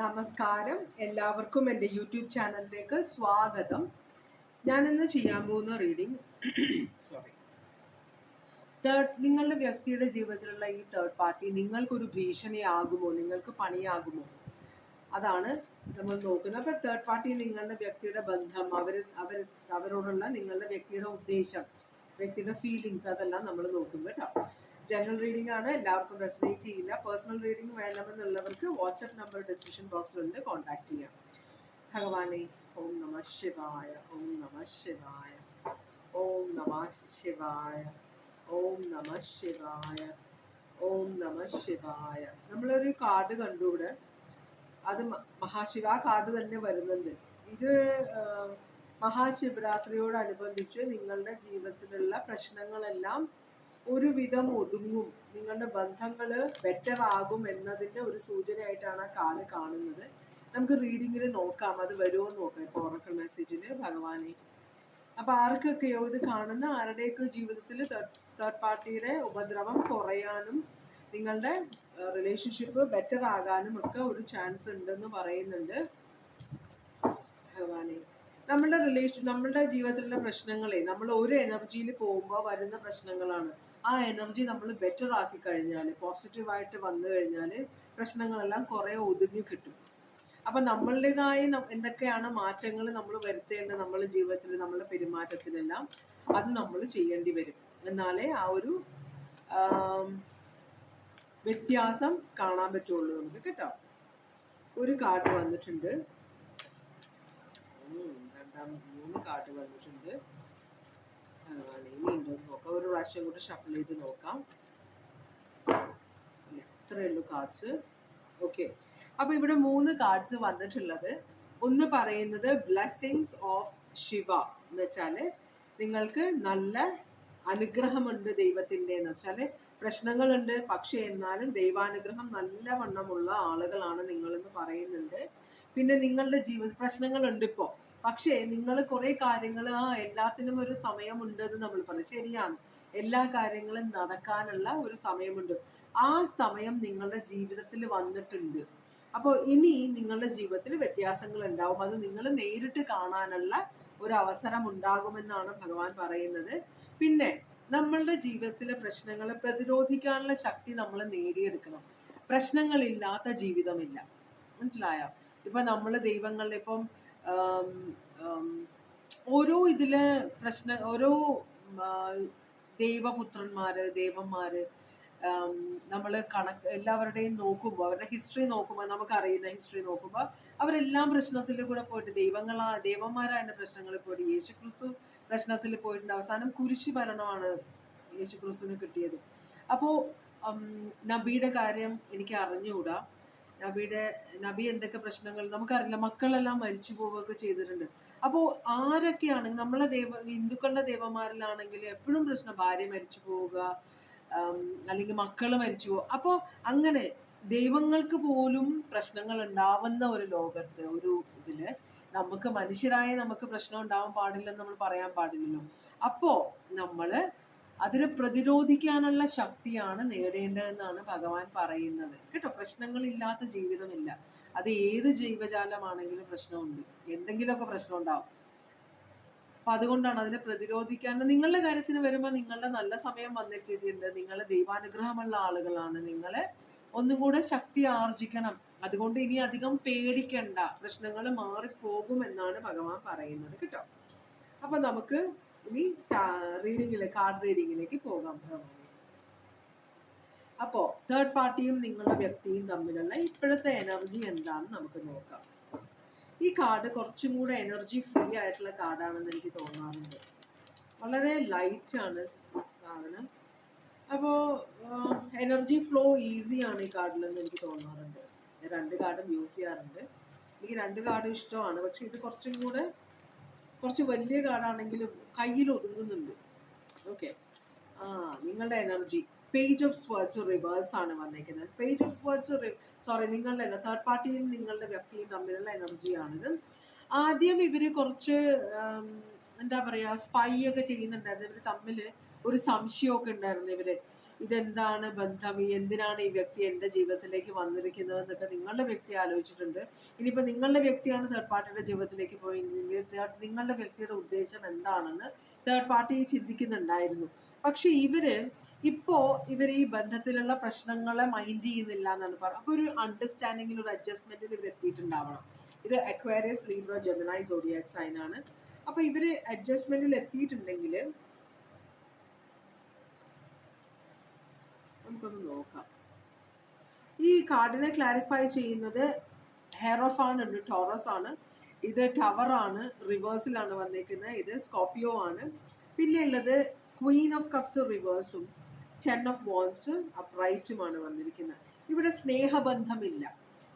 നമസ്കാരം. എല്ലാവർക്കും എന്റെ യൂട്യൂബ് ചാനലിലേക്ക് സ്വാഗതം. ഞാനിന്ന് ചെയ്യാൻ പോകുന്ന റീഡിംഗ് സോറി തേർഡ് നിങ്ങളുടെ വ്യക്തിയുടെ ജീവിതത്തിലുള്ള ഈ തേർഡ് പാർട്ടി നിങ്ങൾക്കൊരു ഭീഷണിയാകുമോ നിങ്ങൾക്ക് പണിയാകുമോ? അതാണ് നമ്മൾ നോക്കുന്നത്. അപ്പോൾ തേർഡ് പാർട്ടി നിങ്ങളുടെ വ്യക്തിയുടെ ബന്ധം അവർ അവർ അവരോടുള്ള നിങ്ങളുടെ വ്യക്തിയുടെ ഉദ്ദേശം വ്യക്തിയുടെ ഫീലിങ്സ് അതെല്ലാം നമ്മൾ നോക്കും കേട്ടോ. ജനറൽ റീഡിംഗ് ആണ്. എല്ലാവർക്കും റെസിനേറ്റ് ചെയ്യില്ല. പേഴ്സണൽ റീഡിംഗ് വേണമെന്നുള്ളവർക്ക് വാട്സപ്പ് നമ്പർ ഡിസ്ക്രിപ്ഷൻ ബോക്സിലുണ്ട് കോൺടാക്ട് ചെയ്യാം. ഭഗവാനെ ഓം നമ ശിവായ ഓം നമ ശിവായ ഓം നമ ശിവായ ഓം നമ ശിവായ ഓം നമ ശിവായ. നമ്മളൊരു കാർഡ് കണ്ടു ഇവിടെ. അത് മഹാശിവ കാർഡ് തന്നെ വരുന്നുണ്ട്. ഇത് മഹാശിവരാത്രിയോടനുബന്ധിച്ച് നിങ്ങളുടെ ജീവിതത്തിലുള്ള പ്രശ്നങ്ങളെല്ലാം ഒരുവിധം ഒതുങ്ങും. നിങ്ങളുടെ ബന്ധങ്ങൾ ബെറ്റർ ആകും എന്നതിന്റെ ഒരു സൂചനയായിട്ടാണ് ആ കാർഡ് കാണുന്നത്. നമുക്ക് റീഡിങ്ങിൽ നോക്കാം. അത് വരുമോ നോക്കാം. ഇപ്പോൾ ഓറക്കൽ മെസ്സേജിൽ ഭഗവാനെ. അപ്പൊ ആർക്കൊക്കെയോ ഇത് കാണുന്ന ആരുടെയൊക്കെ ജീവിതത്തിൽ തേർഡ് പാർട്ടിയുടെ ഉപദ്രവം കുറയാനും നിങ്ങളുടെ റിലേഷൻഷിപ്പ് ബെറ്റർ ആകാനും ഒക്കെ ഒരു ചാൻസ് ഉണ്ടെന്ന് പറയുന്നുണ്ട് ഭഗവാനെ. നമ്മുടെ റിലേഷൻ നമ്മുടെ ജീവിതത്തിലുള്ള പ്രശ്നങ്ങളെ നമ്മൾ ഒരു എനർജിയിൽ പോകുമ്പോൾ വരുന്ന പ്രശ്നങ്ങളാണ്. ആ എനർജി നമ്മൾ ബെറ്റർ ആക്കി കഴിഞ്ഞാൽ പോസിറ്റീവായിട്ട് വന്നു കഴിഞ്ഞാൽ പ്രശ്നങ്ങളെല്ലാം കുറേ ഒതുങ്ങി കിട്ടും. അപ്പൊ നമ്മളുടേതായി എന്തൊക്കെയാണ് മാറ്റങ്ങൾ നമ്മൾ വരുത്തേണ്ടത് നമ്മുടെ ജീവിതത്തിൽ നമ്മുടെ പെരുമാറ്റത്തിലെല്ലാം അത് നമ്മൾ ചെയ്യേണ്ടി വരും. എന്നാലേ ആ ഒരു വ്യത്യാസം കാണാൻ പറ്റുള്ളൂ നമുക്ക് കേട്ടോ. ഒരു കാർഡ് വന്നിട്ടുണ്ട്. രണ്ടാം മൂന്ന് കാർഡ് വന്നിട്ടുണ്ട്. ഭഗവാനെ, ഇനി ഉണ്ടോ നോക്കാം. ഒരു പ്രാവശ്യം കൂടി ഷഫിൾ ചെയ്ത് നോക്കാം. ഇത്രയേ ഉള്ളൂ കാർഡ്സ് ഓക്കെ അപ്പൊ ഇവിടെ മൂന്ന് കാർഡ്സ് വന്നിട്ടുള്ളത്. ഒന്ന് പറയുന്നത് ബ്ലെസ്സിങ്സ് ഓഫ് ശിവ എന്ന് വെച്ചാൽ നിങ്ങൾക്ക് നല്ല അനുഗ്രഹമുണ്ട് ദൈവത്തിന്റെ എന്ന് വെച്ചാൽ പ്രശ്നങ്ങളുണ്ട്. പക്ഷെ എന്നാലും ദൈവാനുഗ്രഹം നല്ല വണ്ണമുള്ള ആളുകളാണ് നിങ്ങളെന്ന് പറയുന്നുണ്ട്. പിന്നെ നിങ്ങളുടെ ജീവിത പ്രശ്നങ്ങളുണ്ട് ഇപ്പോൾ പക്ഷേ നിങ്ങൾ കുറെ കാര്യങ്ങൾ ആ എല്ലാത്തിനും ഒരു സമയമുണ്ട് എന്ന് നമ്മൾ പറയും ശരിയാണ്. എല്ലാ കാര്യങ്ങളും നടക്കാനുള്ള ഒരു സമയമുണ്ട്. ആ സമയം നിങ്ങളുടെ ജീവിതത്തിൽ വന്നിട്ടുണ്ട്. അപ്പോൾ ഇനി നിങ്ങളുടെ ജീവിതത്തിൽ വ്യത്യാസങ്ങൾ ഉണ്ടാവും. അത് നിങ്ങൾ നേരിട്ട് കാണാനുള്ള ഒരു അവസരം ഉണ്ടാകുമെന്നാണ് ഭഗവാൻ പറയുന്നത്. പിന്നെ നമ്മളുടെ ജീവിതത്തിലെ പ്രശ്നങ്ങളെ പ്രതിരോധിക്കാനുള്ള ശക്തി നമ്മൾ നേടിയെടുക്കണം. പ്രശ്നങ്ങളില്ലാത്ത ജീവിതമില്ല. മനസ്സിലായോ? ഇപ്പൊ നമ്മൾ ദൈവങ്ങളുടെ ഇപ്പം ഓരോ ഇതിൽ പ്രശ്ന ഓരോ ദൈവപുത്രന്മാര് ദൈവന്മാര് നമ്മൾ കണക്ക് എല്ലാവരുടെയും നോക്കുമ്പോൾ അവരുടെ ഹിസ്റ്ററി നോക്കുമ്പോൾ നമുക്കറിയുന്ന ഹിസ്റ്ററി നോക്കുമ്പോൾ അവരെല്ലാം പ്രശ്നത്തിൽ കൂടെ പോയിട്ട് ദൈവങ്ങളാ ദേവന്മാരായ പ്രശ്നങ്ങളിൽ പോയിട്ട് യേശു ക്രിസ്തു പ്രശ്നത്തിൽ പോയിട്ടുണ്ട്. അവസാനം കുരിശി ഭരണമാണ് യേശുക്രിസ്തുവിന് കിട്ടിയത്. അപ്പോൾ നബിയുടെ കാര്യം എനിക്ക് അറിഞ്ഞുകൂടാ. നബിയുടെ നബി എന്തൊക്കെ പ്രശ്നങ്ങൾ നമുക്കറിയില്ല മക്കളെല്ലാം മരിച്ചു പോവുകയൊക്കെ ചെയ്തിട്ടുണ്ട്. അപ്പോൾ ആരൊക്കെയാണ് നമ്മളെ ദേവ ഹിന്ദുക്കളുടെ ദേവന്മാരിലാണെങ്കിൽ എപ്പോഴും പ്രശ്നം ഭാര്യ മരിച്ചു പോവുക അല്ലെങ്കിൽ മക്കൾ മരിച്ചു പോവുക. അപ്പോൾ അങ്ങനെ ദൈവങ്ങൾക്ക് പോലും പ്രശ്നങ്ങൾ ഉണ്ടാവുന്ന ഒരു ലോകത്ത് ഒരു ഇതിൽ നമുക്ക് മനുഷ്യരായ നമുക്ക് പ്രശ്നം ഉണ്ടാവാൻ പാടില്ലെന്ന് നമ്മൾ പറയാൻ പാടില്ലല്ലോ. അപ്പോ നമ്മൾ അതിനെ പ്രതിരോധിക്കാനുള്ള ശക്തിയാണ് നേടേണ്ടതെന്നാണ് ഭഗവാൻ പറയുന്നത്. കേട്ടോ? പ്രശ്നങ്ങളില്ലാത്ത ജീവിതമില്ല. അത് ഏത് ജീവജാലമാണെങ്കിലും പ്രശ്നമുണ്ട്. എന്തെങ്കിലുമൊക്കെ പ്രശ്നം ഉണ്ടാവും അപ്പൊ അതുകൊണ്ടാണ് അതിനെ പ്രതിരോധിക്കാൻ. നിങ്ങളുടെ കാര്യത്തിന് വരുമ്പോൾ നിങ്ങളുടെ നല്ല സമയം വന്നിട്ടിട്ടുണ്ട് നിങ്ങൾ ദൈവാനുഗ്രഹമുള്ള ആളുകളാണ്. നിങ്ങളെ ഒന്നും കൂടെ ശക്തി ആർജിക്കണം. അതുകൊണ്ട് ഇനി അധികം പേടിക്കണ്ട. പ്രശ്നങ്ങൾ മാറിപ്പോകും എന്നാണ് ഭഗവാൻ പറയുന്നത്. കേട്ടോ? അപ്പൊ നമുക്ക് ഇനി റീഡിങ്ങിലെ കാർഡ് റീഡിങ്ങിലേക്ക് പോകാം. അപ്പോ തേർഡ് പാർട്ടിയും നിങ്ങളുടെ വ്യക്തിയും തമ്മിലുള്ള ഇപ്പോഴത്തെ എനർജി എന്താണെന്ന് നമുക്ക് നോക്കാം. ഈ കാർഡ് കുറച്ചും കൂടെ എനർജി ഫ്രീ ആയിട്ടുള്ള കാർഡാണെന്ന് എനിക്ക് തോന്നാറുണ്ട്. വളരെ ലൈറ്റ് ആണ് സാധനം. അപ്പോൾ എനർജി ഫ്ലോ ഈസി ആണ് ഈ കാർഡിലെന്ന് എനിക്ക് തോന്നാറുണ്ട്. രണ്ട് കാർഡും യൂസ് ചെയ്യാറുണ്ട്. എനിക്ക് രണ്ട് കാർഡും ഇഷ്ടമാണ്. പക്ഷെ ഇത് കുറച്ചും കൂടെ കുറച്ച് വലിയ കാർഡാണെങ്കിലും കയ്യിൽ ഒതുങ്ങുന്നുണ്ട്. ഓക്കെ ആ നിങ്ങളുടെ energy page of swords reverse ആണ് വന്നേക്കുന്നത്. പേജ് ഓഫ് സ്വേർഡ്സ് സോറി നിങ്ങളുടെ തേർഡ് പാർട്ടിയും നിങ്ങളുടെ വ്യക്തിയും തമ്മിലുള്ള എനർജിയാണിത് ആദ്യം ഇവർ കുറച്ച് എന്താ പറയാ സ്പൈ ഒക്കെ ചെയ്യുന്നുണ്ടായിരുന്നു. ഇവർ തമ്മിൽ ഒരു സംശയമൊക്കെ ഉണ്ടായിരുന്നു ഇവർ. ഇതെന്താണ് ബന്ധം? എന്തിനാണ് ഈ വ്യക്തി എന്റെ ജീവിതത്തിലേക്ക് വന്നിരിക്കുന്നത് എന്നൊക്കെ നിങ്ങളുടെ വ്യക്തി ആലോചിച്ചിട്ടുണ്ട്. ഇനിയിപ്പോൾ നിങ്ങളുടെ വ്യക്തിയാണ് തേർഡ് പാർട്ടിയുടെ ജീവിതത്തിലേക്ക് പോയെങ്കിൽ തേർഡ് നിങ്ങളുടെ വ്യക്തിയുടെ ഉദ്ദേശം എന്താണെന്ന് തേർഡ് പാർട്ടി ചിന്തിക്കുന്നുണ്ടായിരുന്നു. പക്ഷെ ഇവർ ഇപ്പോ ഇവർ ഈ ബന്ധത്തിലുള്ള പ്രശ്നങ്ങളെ മൈൻഡ് ചെയ്യുന്നില്ല എന്നാണ് പറയുന്നത് അപ്പൊ ഒരു അണ്ടർസ്റ്റാൻഡിങ്ങിൽ ഒരു അഡ്ജസ്റ്റ്മെന്റിൽ ഇവർ എത്തിയിട്ടുണ്ടാവണം. ഇത് അക്വാരിയസ് ലീബ്രോ ജെമിനായി സോഡിയാക് സൈൻ ആണ്. അപ്പൊ ഇവർ അഡ്ജസ്റ്റ്മെന്റിൽ എത്തിയിട്ടുണ്ടെങ്കിൽ നമുക്കൊന്ന് നോക്കാം. ഈ കാർഡിനെ ക്ലാരിഫൈ ചെയ്യുന്നത് ഹെറോഫാൻ ഉണ്ട് ടോറസ് ആണ് ഇത് ടവർ ആണ് റിവേഴ്സിലാണ് വന്നിരിക്കുന്നത് ഇത് സ്കോപ്പിയോ ആണ്. പിന്നെ ഉള്ളത് ക്വീൻ ഓഫ് കപ്സ് റിവേഴ്സും ടെൻ ഓഫ് വോൺസ് അപ്രൈറ്റുമാണ് വന്നിരിക്കുന്നത്. ഇവിടെ സ്നേഹബന്ധമില്ല.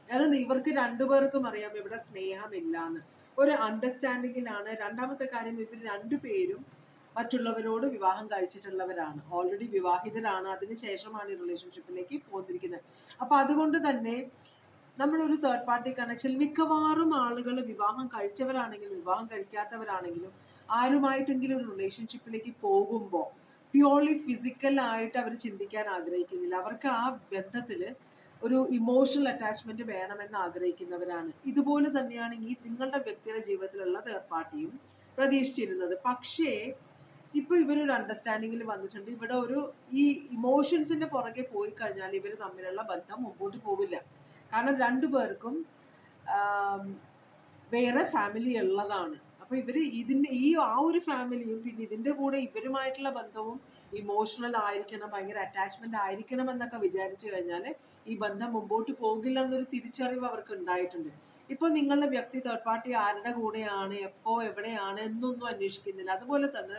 അതായത് ഇവർക്ക് രണ്ടുപേർക്കും അറിയാം ഇവിടെ സ്നേഹമില്ല എന്ന് ഒരു അണ്ടർസ്റ്റാൻഡിങ്ങിലാണ് രണ്ടാമത്തെ കാര്യം ഇവർ രണ്ടുപേരും മറ്റുള്ളവരോട് വിവാഹം കഴിച്ചിട്ടുള്ളവരാണ്. ഓൾറെഡി വിവാഹിതരാണ്. അതിനുശേഷമാണ് ഈ റിലേഷൻഷിപ്പിലേക്ക് പോന്നിരിക്കുന്നത്. അപ്പൊ അതുകൊണ്ട് തന്നെ നമ്മളൊരു തേർഡ് പാർട്ടി കണക്ഷൻ മിക്കവാറും ആളുകൾ വിവാഹം കഴിച്ചവരാണെങ്കിലും വിവാഹം കഴിക്കാത്തവരാണെങ്കിലും ആരുമായിട്ടെങ്കിലും ഒരു റിലേഷൻഷിപ്പിലേക്ക് പോകുമ്പോൾ പ്യുവർലി ഫിസിക്കൽ ആയിട്ട് അവർ ചിന്തിക്കാൻ ആഗ്രഹിക്കുന്നില്ല. അവർക്ക് ആ ബന്ധത്തിൽ ഒരു ഇമോഷണൽ അറ്റാച്ച്മെന്റ് വേണമെന്ന് ആഗ്രഹിക്കുന്നവരാണ്. ഇതുപോലെ തന്നെയാണ് ഈ നിങ്ങളുടെ വ്യക്തിയുടെ ജീവിതത്തിലുള്ള തേർഡ് പാർട്ടിയും പ്രതീക്ഷിച്ചിരുന്നത്. പക്ഷേ ഇപ്പൊ ഇവരൊരു അണ്ടർസ്റ്റാൻഡിങ്ങിൽ വന്നിട്ടുണ്ട്. ഇവിടെ ഒരു ഈ ഇമോഷൻസിന്റെ പുറകെ പോയി കഴിഞ്ഞാൽ ഇവർ തമ്മിലുള്ള ബന്ധം മുമ്പോട്ട് പോവില്ല. കാരണം രണ്ടു പേർക്കും വേറെ ഫാമിലി ഉള്ളതാണ്. അപ്പൊ ഇവർ ഇതിന്റെ ഈ ആ ഒരു ഫാമിലിയും പിന്നെ ഇതിന്റെ കൂടെ ഇവരുമായിട്ടുള്ള ബന്ധവും ഇമോഷണൽ ആയിരിക്കണം ഭയങ്കര അറ്റാച്ച്മെന്റ് ആയിരിക്കണം എന്നൊക്കെ വിചാരിച്ചു കഴിഞ്ഞാൽ ഈ ബന്ധം മുമ്പോട്ട് പോകില്ല എന്നൊരു തിരിച്ചറിവ് അവർക്ക് ഉണ്ടായിട്ടുണ്ട്. ഇപ്പൊ നിങ്ങളുടെ വ്യക്തി തേർഡ് പാർട്ടി ആരുടെ കൂടെയാണ് എപ്പോ എവിടെയാണ് എന്നൊന്നും അന്വേഷിക്കുന്നില്ല. അതുപോലെ തന്നെ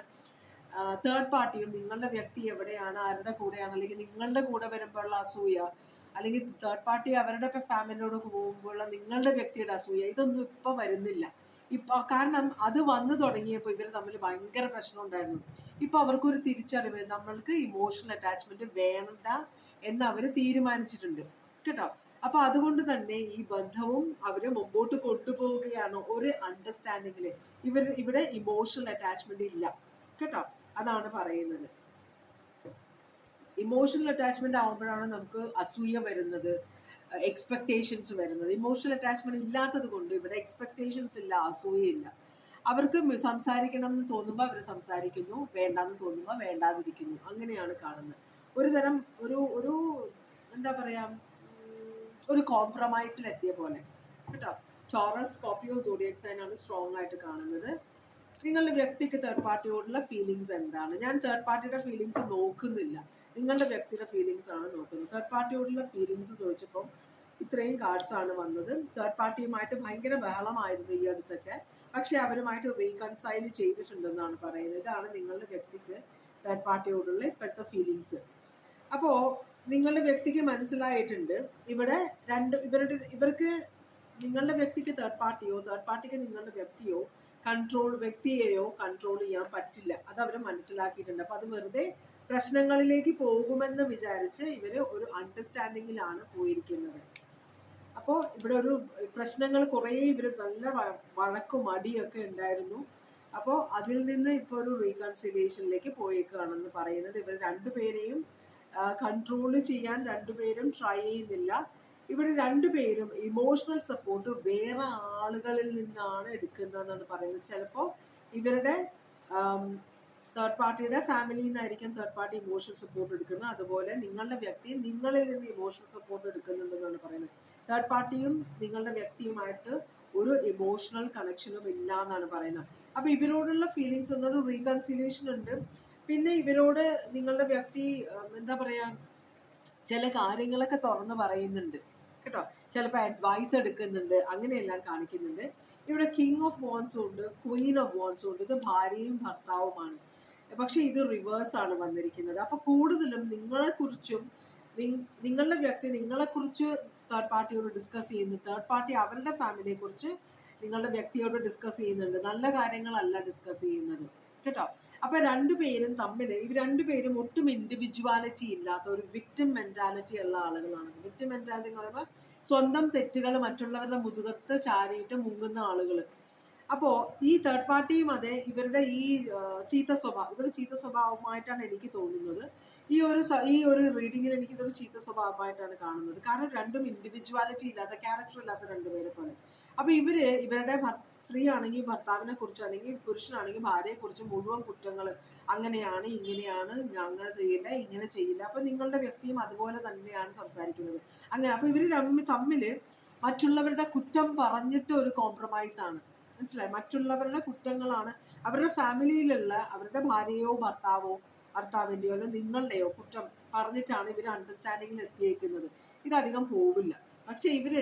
തേർഡ് പാർട്ടിയും നിങ്ങളുടെ വ്യക്തി എവിടെയാണ് ആരുടെ കൂടെയാണ് അല്ലെങ്കിൽ നിങ്ങളുടെ കൂടെ വരുമ്പോഴുള്ള അസൂയ അല്ലെങ്കിൽ തേർഡ് പാർട്ടി അവരുടെ ഇപ്പം ഫാമിലിയോട് പോകുമ്പോഴുള്ള നിങ്ങളുടെ വ്യക്തിയുടെ അസൂയ ഇതൊന്നും ഇപ്പൊ വരുന്നില്ല. ഇപ്പൊ കാരണം അത് വന്നു തുടങ്ങിയപ്പോൾ ഇവർ തമ്മിൽ ഭയങ്കര പ്രശ്നം ഉണ്ടായിരുന്നു. ഇപ്പൊ അവർക്കൊരു തിരിച്ചറിവ് നമ്മൾക്ക് ഇമോഷണൽ അറ്റാച്ച്മെന്റ് വേണ്ട എന്ന് അവർ തീരുമാനിച്ചിട്ടുണ്ട്. കേട്ടോ? അപ്പൊ അതുകൊണ്ട് തന്നെ ഈ ബന്ധവും അവർ മുമ്പോട്ട് കൊണ്ടുപോവുകയാണ് ഒരു അണ്ടർസ്റ്റാൻഡിങ്ങിൽ ഇവർ ഇവിടെ ഇമോഷണൽ അറ്റാച്ച്മെന്റ് ഇല്ല. കേട്ടോ? അതാണ് പറയുന്നത്. ഇമോഷണൽ അറ്റാച്ച്മെന്റ് ആവുമ്പോഴാണ് നമുക്ക് അസൂയ വരുന്നത് എക്സ്പെക്റ്റേഷൻസ് വരുന്നത്. ഇമോഷണൽ അറ്റാച്ച്മെന്റ് ഇല്ലാത്തത് കൊണ്ട് ഇവിടെ എക്സ്പെക്ടേഷൻസ് ഇല്ല അസൂയയില്ല അവർക്ക് സംസാരിക്കണം എന്ന് തോന്നുമ്പോൾ അവർ സംസാരിക്കുന്നു വേണ്ടാന്ന് തോന്നുമ്പോൾ വേണ്ടാതിരിക്കുന്നു. അങ്ങനെയാണ് കാണുന്നത്. ഒരു തരം ഒരു ഒരു എന്താ പറയാ ഒരു കോംപ്രമൈസിൽ എത്തിയ പോലെ. കേട്ടോ? ടോറസ് സ്കോപ്പിയോ സോഡിയക് സ്ട്രോങ് ആയിട്ട് കാണുന്നത്. നിങ്ങളുടെ വ്യക്തിക്ക് തേർഡ് പാർട്ടിയോടുള്ള ഫീലിങ്സ് എന്താണ്? ഞാൻ തേർഡ് പാർട്ടിയുടെ ഫീലിങ്സ് നോക്കുന്നില്ല. നിങ്ങളുടെ വ്യക്തിയുടെ ഫീലിങ്സ് ആണ് നോക്കുന്നത്. തേർഡ് പാർട്ടിയോടുള്ള ഫീലിങ്സ് ചോദിച്ചപ്പോൾ ഇത്രയും കാർഡ്സ് ആണ് വന്നത്. തേർഡ് പാർട്ടിയുമായിട്ട് ഭയങ്കര ബഹളമായിരുന്നു ഈ അടുത്തൊക്കെ. പക്ഷെ അവരുമായിട്ട് റീകൺസൈൽ ചെയ്തിട്ടുണ്ടെന്നാണ് പറയുന്നത്. ഇതാണ് നിങ്ങളുടെ വ്യക്തിക്ക് തേർഡ് പാർട്ടിയോടുള്ള ഇപ്പോഴത്തെ ഫീലിങ്സ് അപ്പോൾ നിങ്ങളുടെ വ്യക്തിക്ക് മനസ്സിലായിട്ടുണ്ട്. ഇവിടെ രണ്ട് ഇവരുടെ ഇവർക്ക് നിങ്ങളുടെ വ്യക്തിക്ക് തേർഡ് പാർട്ടിയോ തേർഡ് പാർട്ടിക്ക് നിങ്ങളുടെ വ്യക്തിയോ കൺട്രോൾ വ്യക്തിയെയോ കൺട്രോൾ ചെയ്യാൻ പറ്റില്ല. അത് അവർ മനസ്സിലാക്കിയിട്ടുണ്ട്. അപ്പൊ അത് വെറുതെ പ്രശ്നങ്ങളിലേക്ക് പോകുമെന്ന് വിചാരിച്ച് ഇവർ ഒരു അണ്ടർസ്റ്റാൻഡിങ്ങിലാണ് പോയിരിക്കുന്നത്. അപ്പോൾ ഇവിടെ ഒരു പ്രശ്നങ്ങൾ കുറേ ഇവർ നല്ല വഴക്കും അടിയൊക്കെ ഉണ്ടായിരുന്നു. അപ്പോൾ അതിൽ നിന്ന് ഇപ്പോൾ ഒരു റീകൺസിലിയേഷനിലേക്ക് പോയേക്കുകയാണെന്ന് പറയുന്നത് ഇവർ രണ്ടുപേരെയും കൺട്രോൾ ചെയ്യാൻ രണ്ടുപേരും ട്രൈ ചെയ്യുന്നില്ല. ഇവർ രണ്ടുപേരും ഇമോഷണൽ സപ്പോർട്ട് വേറെ ആളുകളിൽ നിന്നാണ് എടുക്കുന്നതെന്നാണ് പറയുന്നത്. ചിലപ്പോൾ ഇവരുടെ തേർഡ് പാർട്ടിയുടെ ഫാമിലിയിൽ നിന്നായിരിക്കും തേർഡ് പാർട്ടി ഇമോഷണൽ സപ്പോർട്ട് എടുക്കുന്നത്. അതുപോലെ നിങ്ങളുടെ വ്യക്തി നിങ്ങളിൽ നിന്ന് ഇമോഷണൽ സപ്പോർട്ട് എടുക്കുന്നുണ്ടെന്നാണ് പറയുന്നത്. തേർഡ് പാർട്ടിയും നിങ്ങളുടെ വ്യക്തിയുമായിട്ട് ഒരു ഇമോഷണൽ കണക്ഷനും ഇല്ല എന്നാണ് പറയുന്നത്. അപ്പൊ ഇവരോടുള്ള ഫീലിങ്സ് എന്നൊരു റീകൺസിലിയേഷൻ ഉണ്ട്. പിന്നെ ഇവരോട് നിങ്ങളുടെ വ്യക്തി എന്താ പറയാ ചില കാര്യങ്ങളൊക്കെ തുറന്നു പറയുന്നുണ്ട്. കേട്ടോ. ചിലപ്പോൾ അഡ്വൈസ് എടുക്കുന്നുണ്ട് അങ്ങനെയെല്ലാം കാണിക്കുന്നുണ്ട്. ഇവിടെ കിങ് ഓഫ് വോൺസും ഉണ്ട് ക്വീൻ ഓഫ് വോൺസും ഉണ്ട്. ഇത് ഭാര്യയും ഭർത്താവുമാണ്. പക്ഷെ ഇത് റിവേഴ്സ് ആണ് വന്നിരിക്കുന്നത്. അപ്പൊ കൂടുതലും നിങ്ങളെക്കുറിച്ചും നിങ്ങളുടെ വ്യക്തി നിങ്ങളെ കുറിച്ച് തേർഡ് പാർട്ടിയോട് ഡിസ്കസ് ചെയ്യുന്നു. തേർഡ് പാർട്ടി അവരുടെ ഫാമിലിയെ കുറിച്ച് നിങ്ങളുടെ വ്യക്തിയോട് ഡിസ്കസ് ചെയ്യുന്നുണ്ട്. നല്ല കാര്യങ്ങളല്ല ഡിസ്കസ് ചെയ്യുന്നത്. കേട്ടോ? അപ്പൊ രണ്ടുപേരും തമ്മിൽ ഇവർ രണ്ടുപേരും ഒട്ടും ഇൻഡിവിജ്വാലിറ്റി ഇല്ലാത്ത ഒരു വിക്ടിം മെന്റാലിറ്റി ഉള്ള ആളുകളാണ്. വിക്ടിം മെന്റാലിറ്റി എന്ന് പറയുമ്പോൾ സ്വന്തം തെറ്റുകൾ മറ്റുള്ളവരുടെ മുതുകത്ത് ചാരിയിട്ട് മുങ്ങുന്ന ആളുകൾ അപ്പോ ഈ തേർഡ് പാർട്ടിയും അതെ ഇവരുടെ ഈ ചീത്ത സ്വഭാവം ഇതൊരു ചീത്ത സ്വഭാവമായിട്ടാണ് എനിക്ക് തോന്നുന്നത്. ഈ ഒരു ഈ ഒരു റീഡിങ്ങിൽ എനിക്ക് ഇതൊരു ചീത്ത സ്വഭാവമായിട്ടാണ് കാണുന്നത്. കാരണം രണ്ടും ഇൻഡിവിജ്വാലിറ്റി ഇല്ലാത്ത ക്യാരക്ടർ ഇല്ലാത്ത രണ്ടുപേരെ പോലെ. അപ്പൊ ഇവർ ഇവരുടെ സ്ത്രീ ആണെങ്കിൽ ഭർത്താവിനെ കുറിച്ച് അല്ലെങ്കിൽ പുരുഷനാണെങ്കിൽ ഭാര്യയെ കുറിച്ച് മുഴുവൻ കുറ്റങ്ങൾ അങ്ങനെയാണ് ഇങ്ങനെയാണ് അങ്ങനെ ചെയ്യില്ല ഇങ്ങനെ ചെയ്യില്ല. അപ്പൊ നിങ്ങളുടെ വ്യക്തിയും അതുപോലെ തന്നെയാണ് സംസാരിക്കുന്നത്. അങ്ങനെ അപ്പൊ ഇവർ തമ്മിൽ മറ്റുള്ളവരുടെ കുറ്റം പറഞ്ഞിട്ട് ഒരു കോംപ്രമൈസ് ആണ്. മനസ്സിലായി? മറ്റുള്ളവരുടെ കുറ്റങ്ങളാണ് അവരുടെ ഫാമിലിയിലുള്ള അവരുടെ ഭാര്യയോ ഭർത്താവോ ഭർത്താവിന്റെയോ നിങ്ങളുടെയോ കുറ്റം പറഞ്ഞിട്ടാണ് ഇവർ അണ്ടർസ്റ്റാൻഡിങ്ങിൽ എത്തിയേക്കുന്നത്. ഇതധികം പോവില്ല. പക്ഷെ ഇവർ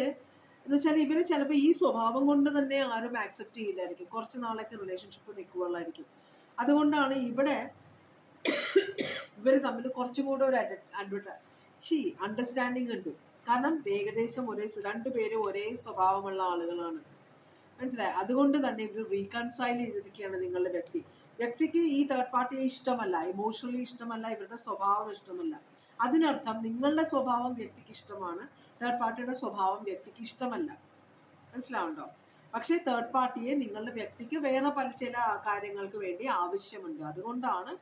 എന്ന് വെച്ചാൽ ഇവർ ചിലപ്പോൾ ഈ സ്വഭാവം കൊണ്ട് തന്നെ ആരും ആക്സെപ്റ്റ് ചെയ്യില്ലായിരിക്കും. കുറച്ച് നാളൊക്കെ റിലേഷൻഷിപ്പ് നിൽക്കുകയുള്ളായിരിക്കും അതുകൊണ്ടാണ് ഇവിടെ ഇവർ തമ്മിൽ കുറച്ചും കൂടെ ഒരു അഡ്വർട്ട ചി അണ്ടർസ്റ്റാൻഡിങ് ഉണ്ട്. കാരണം ഏകദേശം ഒരേ രണ്ടുപേരും ഒരേ സ്വഭാവമുള്ള ആളുകളാണ്. മനസ്സിലായി? അതുകൊണ്ട് തന്നെ ഇവർ റീകൺസൈൽ ചെയ്തിരിക്കുകയാണ് നിങ്ങളുടെ വ്യക്തി. വ്യക്തിക്ക് ഈ തേർഡ് പാർട്ടിയെ ഇഷ്ടമല്ല. ഇമോഷണലി ഇഷ്ടമല്ല. ഇവരുടെ സ്വഭാവം ഇഷ്ടമല്ല. അതിനർത്ഥം നിങ്ങളുടെ സ്വഭാവം വ്യക്തിക്ക് ഇഷ്ടമാണ് തേർഡ് പാർട്ടിയുടെ സ്വഭാവം വ്യക്തിക്ക് ഇഷ്ടമല്ല. മനസ്സിലാവുണ്ടോ? പക്ഷേ തേർഡ് പാർട്ടിയെ നിങ്ങളുടെ വ്യക്തിക്ക് വേറെ പല ചില കാര്യങ്ങൾക്ക് വേണ്ടി ആവശ്യമുണ്ട്. അതുകൊണ്ടാണ്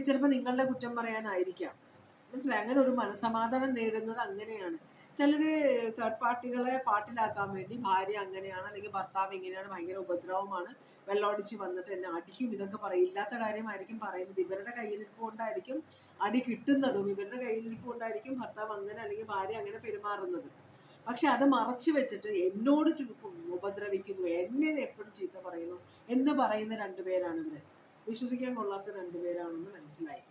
ചിലപ്പോൾ നിങ്ങളുടെ കുറ്റം പറയാനായിരിക്കാം. മനസ്സിലായി? അങ്ങനെ ഒരു മനസമാധാനം നേടുന്നത് അങ്ങനെയാണ്. ചിലര് തേർഡ് പാർട്ടികളെ പാട്ടിലാക്കാൻ വേണ്ടി ഭാര്യ അങ്ങനെയാണ് അല്ലെങ്കിൽ ഭർത്താവ് ഇങ്ങനെയാണ് ഭയങ്കര ഉപദ്രവമാണ് വെള്ളമടിച്ച് വന്നിട്ട് എന്നെ അടിക്കും ഇതൊക്കെ പറയും. ഇല്ലാത്ത കാര്യമായിരിക്കും പറയുന്നത്. ഇവരുടെ കയ്യിലിരിപ്പ് കൊണ്ടായിരിക്കും അടി കിട്ടുന്നതും ഇവരുടെ കയ്യിലിരിപ്പ് കൊണ്ടായിരിക്കും ഭർത്താവ് അങ്ങനെ അല്ലെങ്കിൽ ഭാര്യ അങ്ങനെ പെരുമാറുന്നത്. പക്ഷെ അത് മറച്ചു വെച്ചിട്ട് എന്നോട് ഉപദ്രവിക്കുന്നു. എന്നെ എപ്പോഴും ചീത്ത പറയുന്നു എന്ന് പറയുന്ന രണ്ടുപേരാണ് ഇവർ. വിശ്വസിക്കാൻ കൊള്ളാത്ത രണ്ടുപേരാണെന്ന് മനസ്സിലായി.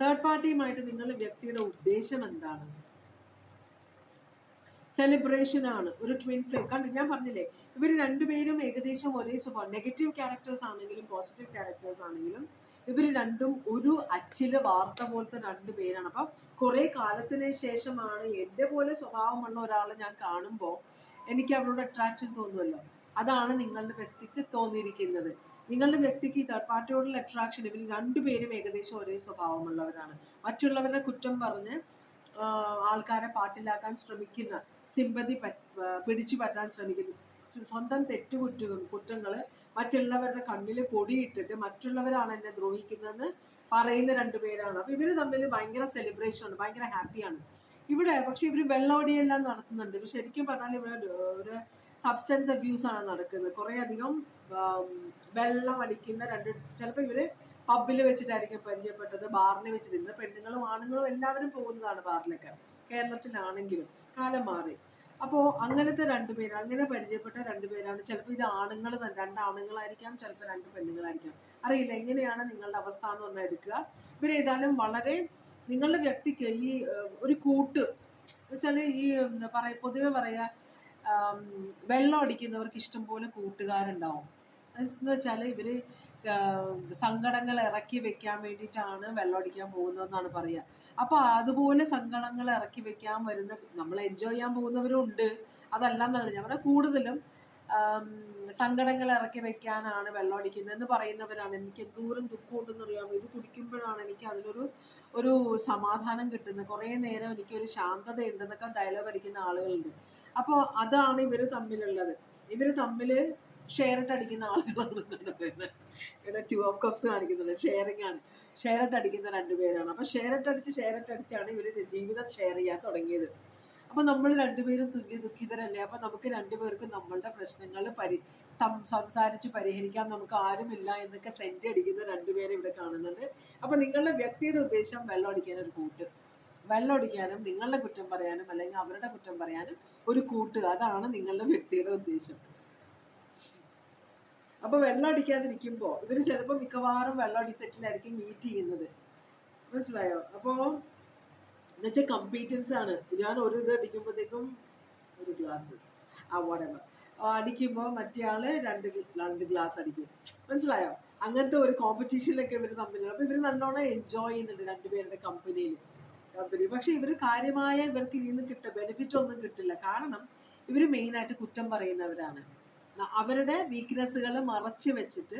തേർഡ് പാർട്ടിയുമായിട്ട് നിങ്ങൾ വ്യക്തിയുടെ ഉദ്ദേശം എന്താണ്? സെലിബ്രേഷൻ ആണ്. ഒരു ട്വിൻ ഫ്ലെയിം കണ്ടു ഞാൻ പറഞ്ഞില്ലേ ഇവർ രണ്ടുപേരും ഏകദേശം ഒരേ സ്വഭാവം. നെഗറ്റീവ് ക്യാരക്ടേഴ്സ് ആണെങ്കിലും പോസിറ്റീവ് ക്യാരക്ടേഴ്സ് ആണെങ്കിലും ഇവർ രണ്ടും ഒരു അച്ചിൽ വാർത്ത പോലത്തെ രണ്ട് പേരാണ് അപ്പം കുറേ കാലത്തിന് ശേഷമാണ് എന്റെ പോലെ സ്വഭാവമുള്ള ഒരാളെ ഞാൻ കാണുമ്പോൾ എനിക്ക് അവരോട് അട്രാക്ഷൻ തോന്നുമല്ലോ അതാണ് നിങ്ങളുടെ വ്യക്തിക്ക് തോന്നിയിരിക്കുന്നത്. നിങ്ങളുടെ വ്യക്തിക്ക് തേർഡ് പാർട്ടിയോടുള്ള അട്രാക്ഷൻ ഇവർ രണ്ടുപേരും ഏകദേശം ഒരേ സ്വഭാവമുള്ളവരാണ്. മറ്റുള്ളവരുടെ കുറ്റം പറഞ്ഞ് ആൾക്കാരെ പാട്ടിലാക്കാൻ ശ്രമിക്കുന്ന സിമ്പതി പിടിച്ചു പറ്റാൻ ശ്രമിക്കുന്നു. സ്വന്തം തെറ്റുകുറ്റ കുറ്റങ്ങൾ മറ്റുള്ളവരുടെ കണ്ണിൽ പൊടിയിട്ടിട്ട് മറ്റുള്ളവരാണ് എന്നെ ദ്രോഹിക്കുന്നതെന്ന് പറയുന്ന രണ്ടുപേരാണ് അപ്പൊ ഇവർ തമ്മിൽ ഭയങ്കര സെലിബ്രേഷൻ ആണ് ഭയങ്കര ഹാപ്പിയാണ് ഇവിടെ പക്ഷെ ഇവർ വെള്ളോടിയെല്ലാം നടത്തുന്നുണ്ട്. ഇവർ ശരിക്കും പറഞ്ഞാൽ ഇവിടെ ഒരു സബ്സ്റ്റൻസ് അബ്യൂസ് ആണ് നടക്കുന്നത്. കുറെ അധികം വെള്ളം അടിക്കുന്ന രണ്ട് ചിലപ്പോൾ ഇവർ പബ്ബിൽ വെച്ചിട്ടായിരിക്കും പരിചയപ്പെട്ടത് ബാറിൽ വെച്ചിട്ടുണ്ട് പെണ്ണുങ്ങളും ആണുങ്ങളും എല്ലാവരും പോകുന്നതാണ് ബാറിലൊക്കെ കേരളത്തിലാണെങ്കിലും. കാലം മാറി. അപ്പോൾ അങ്ങനത്തെ രണ്ടുപേര് അങ്ങനെ പരിചയപ്പെട്ട രണ്ടുപേരാണ് ചിലപ്പോൾ ഇത് ആണുങ്ങൾ തന്നെ രണ്ട് ആണുങ്ങളായിരിക്കാം ചിലപ്പോൾ രണ്ട് പെണ്ണുങ്ങളായിരിക്കാം. അറിയില്ല എങ്ങനെയാണ് നിങ്ങളുടെ അവസ്ഥ എന്ന് പറഞ്ഞാൽ എടുക്കുക. ഇവരേതായാലും വളരെ നിങ്ങളുടെ വ്യക്തിക്ക് ഈ ഒരു കൂട്ട് വെച്ചാൽ ഈ പറയ പൊതുവെ പറയാ ആം, വെള്ളം അടിക്കുന്നവർക്ക് ഇഷ്ടം പോലെ കൂട്ടുകാരുണ്ടാവും. എന്ന് വെച്ചാൽ ഇവർ സങ്കടങ്ങൾ ഇറക്കി വെക്കാൻ വേണ്ടിയിട്ടാണ് വെള്ളം അടിക്കാൻ പോകുന്നതെന്നാണ് പറയുക. അപ്പൊ അതുപോലെ സങ്കടങ്ങൾ ഇറക്കി വെക്കാൻ വരുന്ന നമ്മൾ എൻജോയ് ചെയ്യാൻ പോകുന്നവരും ഉണ്ട് അതല്ല എന്നല്ല പറഞ്ഞ കൂടുതലും സങ്കടങ്ങൾ ഇറക്കി വെക്കാനാണ് വെള്ളം അടിക്കുന്നതെന്ന് പറയുന്നവരാണ്. എനിക്ക് എന്തോരം ദുഃഖമുണ്ടെന്ന് അറിയാമോ? ഇത് കുടിക്കുമ്പോഴാണ് എനിക്ക് അതിലൊരു ഒരു സമാധാനം കിട്ടുന്നത്. കുറേ നേരം എനിക്കൊരു ശാന്തത ഉണ്ടെന്നൊക്കെ ഡയലോഗ് അടിക്കുന്ന ആളുകളുണ്ട്. അപ്പോൾ അതാണ് ഇവർ തമ്മിലുള്ളത്. ഇവർ തമ്മിൽ ഇട്ട് അടിക്കുന്ന ആളുകളാണ് പറയുന്നത്. ഇവിടെ ടു ഓഫ് കപ്സ് കാണിക്കുന്നുണ്ട്. ഷെയറിംഗ് ആണ്. ഷെയറിട്ട് അടിക്കുന്ന രണ്ടുപേരാണ് അപ്പൊ ഷെയറിട്ട് അടിച്ച് ഷെയറിട്ട് അടിച്ചാണ് ഇവർ ജീവിതം ഷെയർ ചെയ്യാൻ തുടങ്ങിയത്. അപ്പൊ നമ്മൾ രണ്ടുപേരും തുല്യ ദുഃഖിതരല്ലേ? അപ്പൊ നമുക്ക് രണ്ടുപേർക്കും നമ്മളുടെ പ്രശ്നങ്ങൾ പരി സംസാരിച്ച് പരിഹരിക്കാൻ നമുക്ക് ആരുമില്ല എന്നൊക്കെ സെന്റ് അടിക്കുന്ന രണ്ടുപേരെ ഇവിടെ കാണുന്നുണ്ട്. അപ്പൊ നിങ്ങളുടെ വ്യക്തിയുടെ ഉദ്ദേശം വെള്ളം അടിക്കാൻ ഒരു കൂട്ട്. വെള്ളം അടിക്കാനും നിങ്ങളുടെ കുറ്റം പറയാനും അല്ലെങ്കിൽ അവരുടെ കുറ്റം പറയാനും ഒരു കൂട്ട്. അതാണ് നിങ്ങളുടെ വ്യക്തിയുടെ ഉദ്ദേശം. അപ്പൊ വെള്ളം അടിക്കാതിരിക്കുമ്പോ ഇവർ ചിലപ്പോ മിക്കവാറും വെള്ളം അടിച്ചിട്ടിലായിരിക്കും മീറ്റ് ചെയ്യുന്നത്. മനസ്സിലായോ? അപ്പോ എന്നുവെച്ചാൽ കമ്പീറ്റൻസ് ആണ്. ഞാൻ ഒരു ഇത് അടിക്കുമ്പോഴത്തേക്കും ഒരു ഗ്ലാസ് ആ അടിക്കുമ്പോ അടിക്കുമ്പോൾ മറ്റേ ആൾ രണ്ട് രണ്ട് ഗ്ലാസ് അടിക്കും. മനസ്സിലായോ? അങ്ങനത്തെ ഒരു കോമ്പറ്റീഷനിലൊക്കെ ഇവർ തമ്മിലാണ്. അപ്പൊ ഇവർ നല്ലോണം എൻജോയ് ചെയ്യുന്നുണ്ട് രണ്ടുപേരുടെ കമ്പനിയിൽ കമ്പനി. പക്ഷെ ഇവർ കാര്യമായ ഇവർക്ക് ഇതിൽ നിന്ന് കിട്ട ബെനിഫിറ്റ് ഒന്നും കിട്ടില്ല. കാരണം ഇവർ മെയിനായിട്ട് കുറ്റം പറയുന്നവരാണ്. അവരുടെ വീക്ക്നെസ്സുകൾ മറച്ചു വെച്ചിട്ട്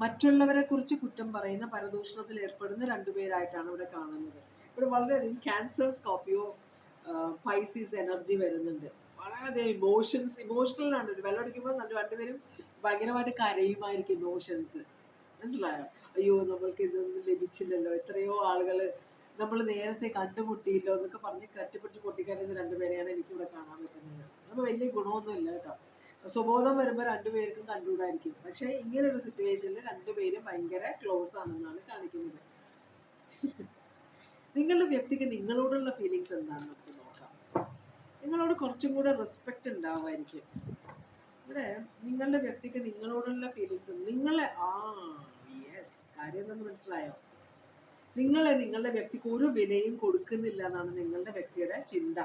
മറ്റുള്ളവരെ കുറിച്ച് കുറ്റം പറയുന്ന പരദൂഷണത്തിൽ ഏർപ്പെടുന്ന രണ്ടുപേരായിട്ടാണ് ഇവിടെ കാണുന്നത്. ഇവിടെ വളരെയധികം ക്യാൻസർ സ്കോപ്പിയോ പൈസീസ് എനർജി വരുന്നുണ്ട്. വളരെയധികം ഇമോഷൻസ് ഇമോഷണലാണ് വെള്ളം അടിക്കുമ്പോൾ നല്ല രണ്ടുപേരും ഭയങ്കരമായിട്ട് കരയുമായിരിക്കും ഇമോഷൻസ് മനസ്സിലായോ? അയ്യോ നമ്മൾക്ക് ഇതൊന്നും ലഭിച്ചില്ലല്ലോ. എത്രയോ ആളുകൾ നമ്മൾ നേരത്തെ കണ്ടുമുട്ടിയില്ലോ എന്നൊക്കെ പറഞ്ഞ് കട്ടിപ്പിടിച്ച് പൊട്ടിക്കരുന്ന രണ്ടുപേരെയാണ് എനിക്കിവിടെ കാണാൻ പറ്റുന്നത്. അപ്പോൾ വലിയ ഗുണമൊന്നുമില്ല കേട്ടോ. സ്വബോധം വരുമ്പോൾ രണ്ടുപേർക്കും കണ്ടുകൂടായിരിക്കും. പക്ഷെ ഇങ്ങനെ ഒരു സിറ്റുവേഷനിൽ രണ്ടുപേരും ഭയങ്കര ക്ലോസ് ആണെന്നാണ് കാണിക്കുന്നത്. നിങ്ങളുടെ വ്യക്തിക്ക് നിങ്ങളോടുള്ള ഫീലിങ്സ് എന്താണെന്ന് നമുക്ക് നോക്കാം. നിങ്ങളോട് കുറച്ചും കൂടെ റെസ്പെക്റ്റ് ഉണ്ടാവുമായിരിക്കും. ഇവിടെ നിങ്ങളുടെ വ്യക്തിക്ക് നിങ്ങളോടുള്ള ഫീലിങ്സ് നിങ്ങളെ ആ യെസ് കാര്യം എന്തെന്ന് മനസ്സിലായോ? നിങ്ങളെ നിങ്ങളുടെ വ്യക്തിക്ക് ഒരു വിലയും കൊടുക്കുന്നില്ല എന്നാണ് നിങ്ങളുടെ വ്യക്തിയുടെ ചിന്ത.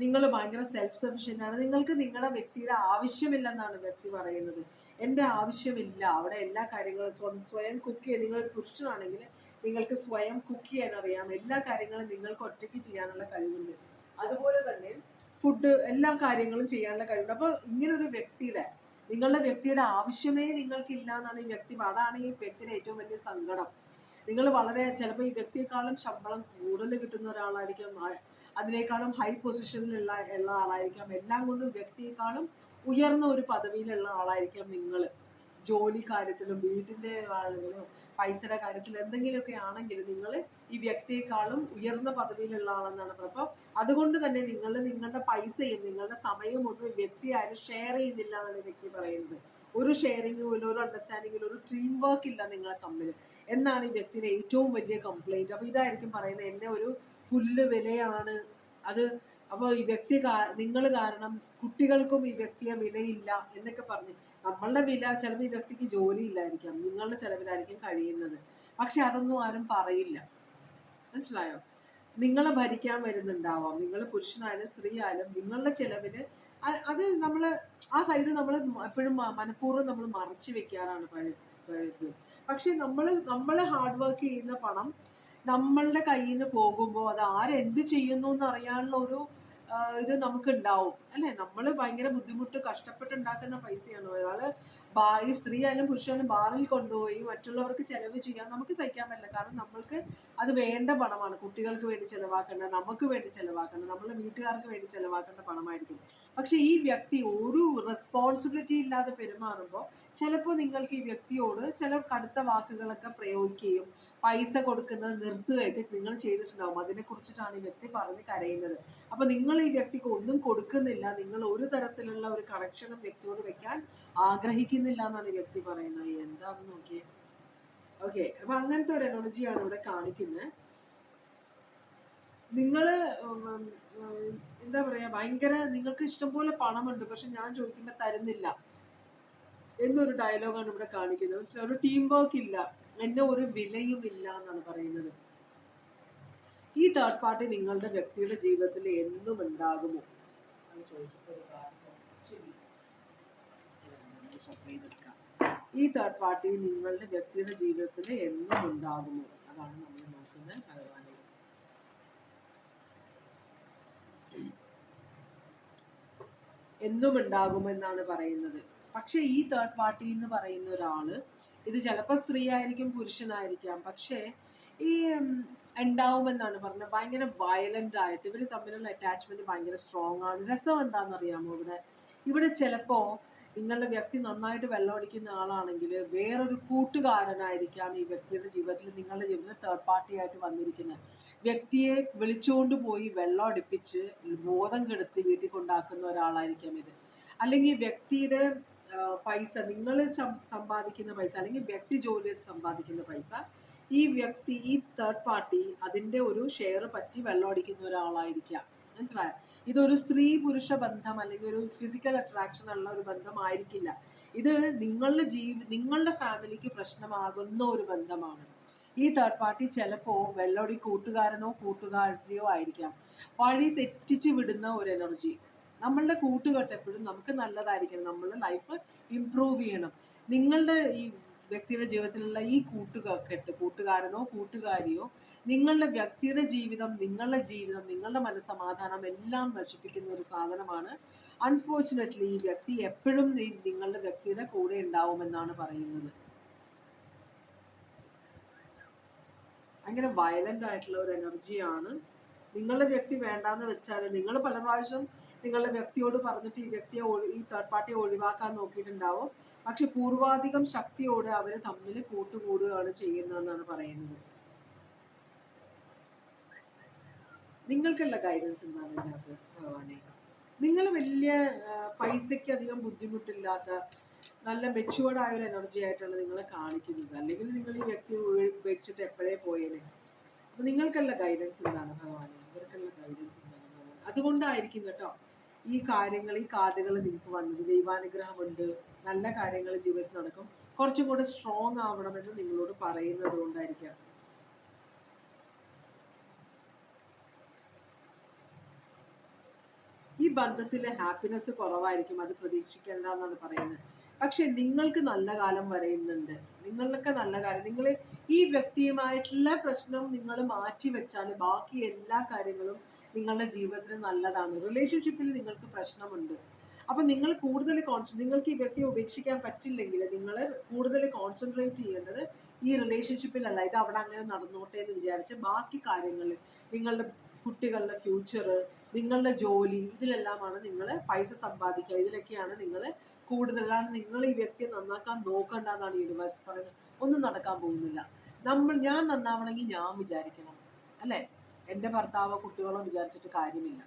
നിങ്ങൾ ഭയങ്കര സെൽഫ് സഫിഷ്യന്റ് ആണ്. നിങ്ങൾക്ക് നിങ്ങളുടെ വ്യക്തിയുടെ ആവശ്യമില്ലെന്നാണ് വ്യക്തി പറയുന്നത്. എന്റെ ആവശ്യമില്ല. അവിടെ എല്ലാ കാര്യങ്ങളും സ്വ- സ്വയം കുക്ക് ചെയ്ത് നിങ്ങളൊരു പുരുഷനാണെങ്കിൽ നിങ്ങൾക്ക് സ്വയം കുക്ക് ചെയ്യാൻ അറിയാം. എല്ലാ കാര്യങ്ങളും നിങ്ങൾക്ക് ഒറ്റയ്ക്ക് ചെയ്യാനുള്ള കഴിവുണ്ട്. അതുപോലെ തന്നെ ഫുഡ് എല്ലാ കാര്യങ്ങളും ചെയ്യാനുള്ള കഴിവുണ്ട്. അപ്പോൾ ഇങ്ങനൊരു വ്യക്തിയുടെ നിങ്ങളുടെ വ്യക്തിയുടെ ആവശ്യമേ നിങ്ങൾക്കില്ല എന്നാണ് ഈ വ്യക്തി അതാണ് ഈ വ്യക്തിയുടെ ഏറ്റവും വലിയ സങ്കടം. നിങ്ങൾ വളരെ ചിലപ്പോൾ ഈ വ്യക്തിയെക്കാളും ശമ്പളം കൂടുതൽ കിട്ടുന്ന ഒരാളായിരിക്കും. അതിനേക്കാളും ഹൈ പൊസിഷനിലുള്ള ഉള്ള ആളായിരിക്കാം. എല്ലാം കൊണ്ടും വ്യക്തിയെക്കാളും ഉയർന്ന ഒരു പദവിയിലുള്ള ആളായിരിക്കാം നിങ്ങൾ ജോലി കാര്യത്തിലും വീടിന്റെ ആളുകളും പൈസയുടെ കാര്യത്തിലും എന്തെങ്കിലുമൊക്കെ ആണെങ്കിൽ നിങ്ങൾ ഈ വ്യക്തിയെക്കാളും ഉയർന്ന പദവിയിലുള്ള ആളെന്നാണ് പറയുന്നത് അപ്പോൾ അതുകൊണ്ട് തന്നെ നിങ്ങൾ നിങ്ങളുടെ പൈസയും നിങ്ങളുടെ സമയവും ഒന്നും വ്യക്തി ആരും ഷെയർ ചെയ്യുന്നില്ല എന്നാണ് വ്യക്തി പറയുന്നത്. ഒരു ഷെയറിങ്ങും ഇല്ല ഒരു അണ്ടർസ്റ്റാൻഡിങ്ങിലും ഒരു ടീം വർക്ക് ഇല്ല നിങ്ങളെ തമ്മിൽ എന്നാണ് ഈ വ്യക്തിയുടെ ഏറ്റവും വലിയ കംപ്ലൈന്റ് അപ്പോൾ ഇതായിരിക്കും പറയുന്നത് എന്നെ ഒരു പുല്ല് വിലയാണ്. അത് അപ്പോൾ ഈ വ്യക്തി നിങ്ങൾ കാരണം കുട്ടികൾക്കും ഈ വ്യക്തിയെ വിലയില്ല എന്നൊക്കെ പറഞ്ഞ് നമ്മളുടെ വില ചിലപ്പോൾ ഈ വ്യക്തിക്ക് ജോലി ഇല്ലായിരിക്കാം നിങ്ങളുടെ ചെലവിലായിരിക്കും കഴിയുന്നത്. പക്ഷെ അതൊന്നും ആരും പറയില്ല. മനസ്സിലായോ? നിങ്ങളെ ഭരിക്കാൻ വരുന്നുണ്ടാവാം. നിങ്ങൾ പുരുഷനായാലും സ്ത്രീ ആയാലും നിങ്ങളുടെ ചെലവിന് അത് നമ്മൾ ആ സൈഡ് നമ്മൾ എപ്പോഴും മനഃപൂർവം നമ്മൾ മറച്ചു വെക്കാറാണ് പഴയത്. പക്ഷെ നമ്മൾ നമ്മൾ ഹാർഡ് വർക്ക് ചെയ്യുന്ന പണം നമ്മളുടെ കയ്യിൽ നിന്ന് പോകുമ്പോൾ അത് ആരെന്ത് ചെയ്യുന്നു എന്ന് അറിയാനുള്ള ഒരു ഇത് നമുക്ക് ഉണ്ടാവും അല്ലെ? നമ്മൾ ഭയങ്കര ബുദ്ധിമുട്ട് കഷ്ടപ്പെട്ടുണ്ടാക്കുന്ന പൈസയാണ്. ഒരാൾ ബാ ഈ സ്ത്രീ ആയാലും പുരുഷനും ബാറിൽ കൊണ്ടുപോയി മറ്റുള്ളവർക്ക് ചെലവ് ചെയ്യാൻ നമുക്ക് സഹിക്കാൻ പറ്റില്ല. കാരണം നമ്മൾക്ക് അത് വേണ്ട പണമാണ്. കുട്ടികൾക്ക് വേണ്ടി ചെലവാക്കേണ്ട നമുക്ക് വേണ്ടി ചെലവാക്കേണ്ട നമ്മളെ വീട്ടുകാർക്ക് വേണ്ടി ചെലവാക്കേണ്ട പണമായിരിക്കും. പക്ഷെ ഈ വ്യക്തി ഒരു റെസ്പോൺസിബിലിറ്റി ഇല്ലാതെ പെരുമാറുമ്പോൾ ചിലപ്പോൾ നിങ്ങൾക്ക് ഈ വ്യക്തിയോട് ചില കടുത്ത വാക്കുകളൊക്കെ പ്രയോഗിക്കുകയും പൈസ കൊടുക്കുന്നത് നിർത്തുകയൊക്കെ നിങ്ങൾ ചെയ്തിട്ടുണ്ടാവും. അതിനെ കുറിച്ചിട്ടാണ് ഈ വ്യക്തി പറഞ്ഞ് കരയുന്നത്. അപ്പൊ നിങ്ങൾ ഈ വ്യക്തിക്ക് ഒന്നും കൊടുക്കുന്നില്ല. നിങ്ങൾ ഒരു തരത്തിലുള്ള ഒരു കണക്ഷനും വ്യക്തിയോട് വെക്കാൻ ആഗ്രഹിക്കുന്നില്ല എന്നാണ് ഈ വ്യക്തി പറയുന്നത്. എന്താന്ന് നോക്കിയേ. ഓക്കെ അപ്പൊ അങ്ങനത്തെ ഒരു എനർജിയാണ് ഇവിടെ കാണിക്കുന്നത്. ഉം, എന്താ പറയാ ഭയങ്കര നിങ്ങൾക്ക് ഇഷ്ടംപോലെ പണമുണ്ട്. പക്ഷെ ഞാൻ ചോദിക്കുമ്പോ തരുന്നില്ല. എന്നൊരു ഡയലോഗാണ് ഇവിടെ കാണിക്കുന്നത്. മനസ്സിലായി? ഒരു ടീം വർക്ക് ഇല്ല. എന്നെ ഒരു വിലയും ഇല്ല എന്നാണ് പറയുന്നത്. ഈ തേർഡ് പാർട്ടി നിങ്ങളുടെ വ്യക്തിയുടെ ജീവിതത്തിൽ എന്നും ഉണ്ടാകുമോ? ചോദിച്ചപ്പോൾ. ഈ തേർഡ് പാർട്ടി നിങ്ങളുടെ വ്യക്തിയുടെ ജീവിതത്തിൽ എന്നും ഉണ്ടാകുമോ? അതാണ് നമ്മൾ നോക്കുന്നത് ഭഗവാനെ എന്നും ഉണ്ടാകുമെന്നാണ് പറയുന്നത്. പക്ഷെ ഈ തേർഡ് പാർട്ടി എന്ന് പറയുന്ന ഒരാൾ ഇത് ചിലപ്പോൾ സ്ത്രീ ആയിരിക്കും പുരുഷനായിരിക്കാം. പക്ഷേ ഈ ഉണ്ടാവുമെന്നാണ് പറഞ്ഞത്. ഭയങ്കര വയലന്റ് ആയിട്ട് ഇവർ തമ്മിലുള്ള അറ്റാച്ച്മെന്റ് ഭയങ്കര സ്ട്രോങ് ആണ്. രസം എന്താണെന്ന് അറിയാമോ ഇവിടെ? ഇവിടെ ചിലപ്പോ നിങ്ങളുടെ വ്യക്തി നന്നായിട്ട് വെള്ളമടിക്കുന്ന ആളാണെങ്കിൽ വേറൊരു കൂട്ടുകാരനായിരിക്കാം ഈ വ്യക്തിയുടെ ജീവിതത്തിൽ നിങ്ങളുടെ ജീവിതത്തിൽ തേർഡ് പാർട്ടി ആയിട്ട് വന്നിരിക്കുന്നത്. വ്യക്തിയെ വിളിച്ചുകൊണ്ട് പോയി വെള്ളം അടുപ്പിച്ച് ബോധം കെടുത്തി വീട്ടിൽ കൊണ്ടാക്കുന്ന ഒരാളായിരിക്കാം ഇത്. അല്ലെങ്കിൽ വ്യക്തിയുടെ പൈസ നിങ്ങൾ സമ്പാദിക്കുന്ന പൈസ അല്ലെങ്കിൽ വ്യക്തി ജോലി ചെയ്ത് സമ്പാദിക്കുന്ന പൈസ ഈ വ്യക്തി ഈ തേർഡ് പാർട്ടി അതിന്റെ ഒരു ഷെയർ പറ്റി വെള്ളമടിക്കുന്ന ഒരാളായിരിക്കാം മനസ്സിലായോ? ഇതൊരു സ്ത്രീ പുരുഷ ബന്ധം അല്ലെങ്കിൽ ഒരു ഫിസിക്കൽ അട്രാക്ഷൻ ഉള്ള ഒരു ബന്ധമായിരിക്കില്ല ഇത് നിങ്ങളുടെ ജീവി നിങ്ങളുടെ ഫാമിലിക്ക് പ്രശ്നമാകുന്ന ഒരു ബന്ധമാണ്. ഈ തേർഡ് പാർട്ടി ചിലപ്പോൾ വെള്ളോടി കൂട്ടുകാരനോ കൂട്ടുകാരിയോ ആയിരിക്കാം. വഴി തെറ്റിച്ച് വിടുന്ന ഒരു എനർജി നമ്മളുടെ കൂട്ടുകെട്ട് എപ്പോഴും നമുക്ക് നല്ലതായിരിക്കണം. നമ്മളുടെ ലൈഫ് ഇംപ്രൂവ് ചെയ്യണം. നിങ്ങളുടെ ഈ വ്യക്തിയുടെ ജീവിതത്തിലുള്ള ഈ കൂട്ടുകെട്ട് കൂട്ടുകാരനോ കൂട്ടുകാരിയോ നിങ്ങളുടെ വ്യക്തിയുടെ ജീവിതം നിങ്ങളുടെ ജീവിതം നിങ്ങളുടെ മനസ്സമാധാനം എല്ലാം നശിപ്പിക്കുന്ന ഒരു സാധനമാണ്. അൺഫോർച്ചുനേറ്റ്ലി ഈ വ്യക്തി എപ്പോഴും നിങ്ങളുടെ വ്യക്തിയുടെ കൂടെ ഉണ്ടാവുമെന്നാണ് പറയുന്നത്. അങ്ങനെ വയലന്റ് ആയിട്ടുള്ള ഒരു എനർജിയാണ് നിങ്ങളുടെ വ്യക്തി വേണ്ടാന്ന് വെച്ചാൽ നിങ്ങൾ പല പ്രാവശ്യം നിങ്ങളുടെ വ്യക്തിയോട് പറഞ്ഞിട്ട് ഈ വ്യക്തിയെ ഈ തേർഡ് പാർട്ടിയെ ഒഴിവാക്കാൻ നോക്കിയിട്ടുണ്ടാവും. പക്ഷെ പൂർവാധികം ശക്തിയോടെ അവർ തമ്മിൽ കൂട്ടുകൂടുകയാണ് ചെയ്യുന്നതെന്നാണ് പറയുന്നത്. നിങ്ങൾക്കുള്ള ഗൈഡൻസ് എന്താണ് ഇതിനകത്ത് ഭഗവാനെ? നിങ്ങൾ വലിയ പൈസയ്ക്ക് അധികം ബുദ്ധിമുട്ടില്ലാത്ത നല്ല മെച്ചുവേർഡ് ആയ ഒരു എനർജി ആയിട്ടാണ് നിങ്ങളെ കാണിക്കുന്നത്. അല്ലെങ്കിൽ നിങ്ങൾ ഈ വ്യക്തി ഉപേ- ഉപേക്ഷിച്ചിട്ട് എപ്പോഴേ പോയേനെ? അപ്പൊ നിങ്ങൾക്കുള്ള ഗൈഡൻസ് എന്താണ് ഭഗവാനെ? ഇവർക്കുള്ള ഗൈഡൻസ് എന്താണ് ഭഗവാൻ അതുകൊണ്ടായിരിക്കും കേട്ടോ ഈ കാര്യങ്ങൾ ഈ കാർഡുകൾ നിങ്ങൾക്ക് വന്നത്. ദൈവാനുഗ്രഹമുണ്ട്. നല്ല കാര്യങ്ങൾ ജീവിതത്തിൽ നടക്കും. കുറച്ചും കൂടെ സ്ട്രോങ് ആവണമെന്ന് നിങ്ങളോട് പറയുന്നത് കൊണ്ടായിരിക്കാം. ഈ ബന്ധത്തിൽ ഹാപ്പിനെസ് കുറവായിരിക്കും. അത് പ്രതീക്ഷിക്കേണ്ട എന്നാണ് പറയുന്നത്. പക്ഷെ നിങ്ങൾക്ക് നല്ല കാലം വരയുന്നുണ്ട്. നിങ്ങളൊക്കെ നല്ല കാര്യം. നിങ്ങൾ ഈ വ്യക്തിയുമായിട്ടുള്ള പ്രശ്നം നിങ്ങൾ മാറ്റി വെച്ചാൽ ബാക്കി എല്ലാ കാര്യങ്ങളും നിങ്ങളുടെ ജീവിതത്തിന് നല്ലതാണ്. റിലേഷൻഷിപ്പിൽ നിങ്ങൾക്ക് പ്രശ്നമുണ്ട്. അപ്പൊ നിങ്ങൾ കൂടുതൽ കോൺസെൻ നിങ്ങൾക്ക് ഈ വ്യക്തിയെ ഉപേക്ഷിക്കാൻ പറ്റില്ലെങ്കിൽ നിങ്ങൾ കൂടുതൽ കോൺസെൻട്രേറ്റ് ചെയ്യേണ്ടത് ഈ റിലേഷൻഷിപ്പിലല്ല ഇത് അവിടെ അങ്ങനെ നടന്നോട്ടെ എന്ന് വിചാരിച്ച് ബാക്കി കാര്യങ്ങളിൽ നിങ്ങളുടെ കുട്ടികളുടെ ഫ്യൂച്ചർ നിങ്ങളുടെ ജോലി ഇതിലെല്ലാമാണ് നിങ്ങൾ പൈസ സമ്പാദിക്കുക. ഇതിലൊക്കെയാണ് നിങ്ങൾ കൂടുതലാണ് നിങ്ങൾ ഈ വ്യക്തിയെ നന്നാക്കാൻ നോക്കണ്ട എന്നാണ് യൂണിവേഴ്സ് പറയുന്നത്. ഒന്നും നടക്കാൻ പോകുന്നില്ല. നമ്മൾ ഞാൻ നന്നാവണമെങ്കിൽ ഞാൻ വിചാരിക്കണം. അല്ലേ? എന്റെ ഭർത്താവോ കുട്ടികളോ വിചാരിച്ചിട്ട് കാര്യമില്ല.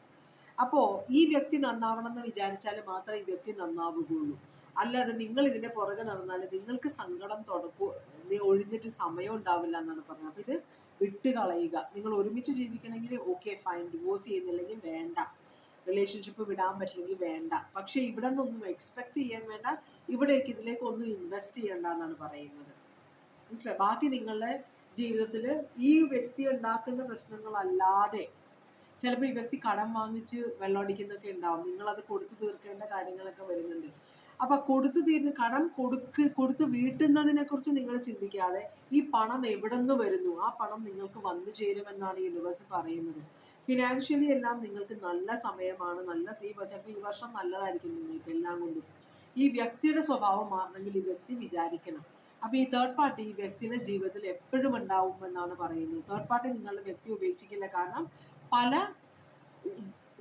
അപ്പോ ഈ വ്യക്തി നന്നാവണം എന്ന് വിചാരിച്ചാൽ മാത്രമേ ഈ വ്യക്തി നന്നാവുകയുള്ളൂ. അല്ലാതെ നിങ്ങൾ ഇതിന്റെ പുറകെ നടന്നാൽ നിങ്ങൾക്ക് സങ്കടം തുടക്കു ഒഴിഞ്ഞിട്ട് സമയം ഉണ്ടാവില്ല എന്നാണ് പറഞ്ഞത്. അപ്പൊ ഇത് വിട്ട് കളയുക നിങ്ങൾ ഒരുമിച്ച് ജീവിക്കണമെങ്കിൽ ഓക്കെ ഫൈൻ ഡിവോഴ്സ് ചെയ്യുന്നില്ലെങ്കിൽ വേണ്ട. റിലേഷൻഷിപ്പ് വിടാൻ പറ്റില്ലെങ്കിൽ വേണ്ട. പക്ഷെ ഇവിടെ നിന്നൊന്നും എക്സ്പെക്ട് ചെയ്യാൻ വേണ്ട. ഇവിടേക്ക് ഇതിലേക്ക് ഒന്നും ഇൻവെസ്റ്റ് ചെയ്യണ്ട എന്നാണ് പറയുന്നത്. മനസ്സിലായി? ബാക്കി നിങ്ങളുടെ ജീവിതത്തിൽ ഈ വ്യക്തി ഉണ്ടാക്കുന്ന പ്രശ്നങ്ങളല്ലാതെ ചിലപ്പോൾ ഈ വ്യക്തി കടം വാങ്ങിച്ച് വെള്ളമടിക്കുന്നൊക്കെ ഉണ്ടാവും. നിങ്ങൾ അത് കൊടുത്തു തീർക്കേണ്ട കാര്യങ്ങളൊക്കെ വരുന്നുണ്ട്. അപ്പൊ കൊടുത്തു തീർന്ന് കടം കൊടുക്ക് കൊടുത്ത് വീട്ടുന്നതിനെ കുറിച്ച് നിങ്ങൾ ചിന്തിക്കാതെ ഈ പണം എവിടെ നിന്ന് വരുന്നു? ആ പണം നിങ്ങൾക്ക് വന്നു ചേരുമെന്നാണ് യൂണിവേഴ്സ് പറയുന്നത്. ഫിനാൻഷ്യലി എല്ലാം നിങ്ങൾക്ക് നല്ല സമയമാണ് നല്ല സീ ചിലപ്പോൾ ഈ വർഷം നല്ലതായിരിക്കും നിങ്ങൾക്ക് എല്ലാം കൊണ്ടും. ഈ വ്യക്തിയുടെ സ്വഭാവം മാറണമെങ്കിൽ ഈ വ്യക്തി വിചാരിക്കണം. അപ്പൊ ഈ തേർഡ് പാർട്ടി വ്യക്തിയുടെ ജീവിതത്തിൽ എപ്പോഴും ഉണ്ടാവും എന്നാണ് പറയുന്നത്. തേർഡ് പാർട്ടി നിങ്ങളുടെ വ്യക്തി ഉപേക്ഷിക്കില്ല. കാരണം പല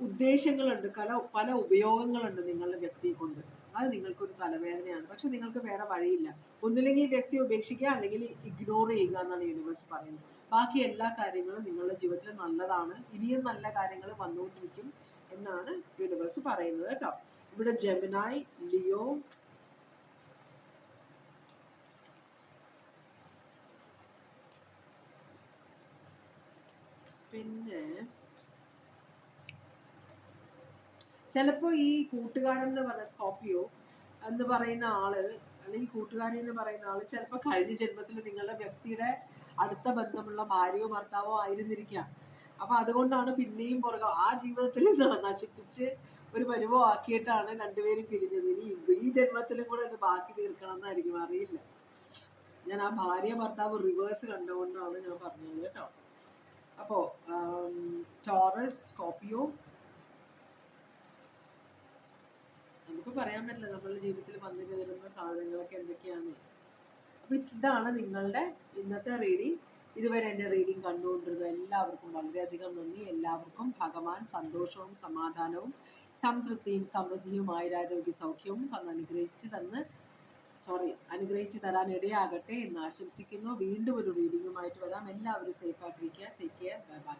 ഉദ്ദേശങ്ങളുണ്ട് പല പല ഉപയോഗങ്ങളുണ്ട് നിങ്ങളുടെ വ്യക്തിയെ കൊണ്ട്. അത് നിങ്ങൾക്കൊരു തലവേദനയാണ്. പക്ഷെ നിങ്ങൾക്ക് വേറെ വഴിയില്ല. ഒന്നില്ലെങ്കിൽ ഈ വ്യക്തി ഉപേക്ഷിക്കുക അല്ലെങ്കിൽ ഇഗ്നോർ ചെയ്യുക എന്നാണ് യൂണിവേഴ്സ് പറയുന്നത്. ബാക്കി എല്ലാ കാര്യങ്ങളും നിങ്ങളുടെ ജീവിതത്തിൽ നല്ലതാണ്. ഇനിയും നല്ല കാര്യങ്ങൾ വന്നുകൊണ്ടിരിക്കും എന്നാണ് യൂണിവേഴ്സ് പറയുന്നത് കേട്ടോ. ഇവിടെ ജെമിനായി ലിയോ പിന്നെ ചിലപ്പോ ഈ കൂട്ടുകാരൻ എന്ന് പറഞ്ഞ സ്കോപ്പിയോ എന്ന് പറയുന്ന ആൾ അല്ലെങ്കിൽ കൂട്ടുകാരി എന്ന് പറയുന്ന ആൾ ചിലപ്പോ കഴിഞ്ഞ ജന്മത്തിൽ നിങ്ങളുടെ വ്യക്തിയുടെ അടുത്ത ബന്ധമുള്ള ഭാര്യയോ ഭർത്താവോ ആയിരുന്നിരിക്കാം. അപ്പൊ അതുകൊണ്ടാണ് പിന്നെയും പുറകെ ആ ജീവിതത്തിൽ നശിപ്പിച്ച് ഒരു പരുവോ ആക്കിയിട്ടാണ് രണ്ടുപേരും പിരിഞ്ഞത്. ഇനി ഈ ജന്മത്തിലും കൂടെ അത് ബാക്കി തീർക്കണം എന്നായിരിക്കും അറിയില്ല. ഞാൻ ആ ഭാര്യ ഭർത്താവ് റിവേഴ്സ് കണ്ടുകൊണ്ടാണ് ഞാൻ പറഞ്ഞത് കേട്ടോ. അപ്പോ ടോറസ് സ്കോപ്പിയോ നമുക്ക് പറയാൻ പറ്റില്ല നമ്മളുടെ ജീവിതത്തിൽ വന്നു കയറുന്ന സാധനങ്ങളൊക്കെ എന്തൊക്കെയാണ്. അപ്പൊ ഇതാണ് നിങ്ങളുടെ ഇന്നത്തെ റീഡിംഗ് ഇതുവരെ എന്റെ റീഡിംഗ് കണ്ടുകൊണ്ടിരുന്ന എല്ലാവർക്കും വളരെയധികം നന്ദി. എല്ലാവർക്കും ഭഗവാൻ സന്തോഷവും സമാധാനവും സംതൃപ്തിയും സമൃദ്ധിയും ആയുരാരോഗ്യ സൗഖ്യവും തന്ന് അനുഗ്രഹിച്ച് തന്ന് സോറി അനുഗ്രഹിച്ച് തരാൻ ഇടയാകട്ടെ എന്ന് ആശംസിക്കുന്നു. വീണ്ടും ഒരു റീഡിങ്ങുമായിട്ട് വരാം. എല്ലാവരും സേഫ് ആയിട്ടിരിക്കുക. Take care bye bye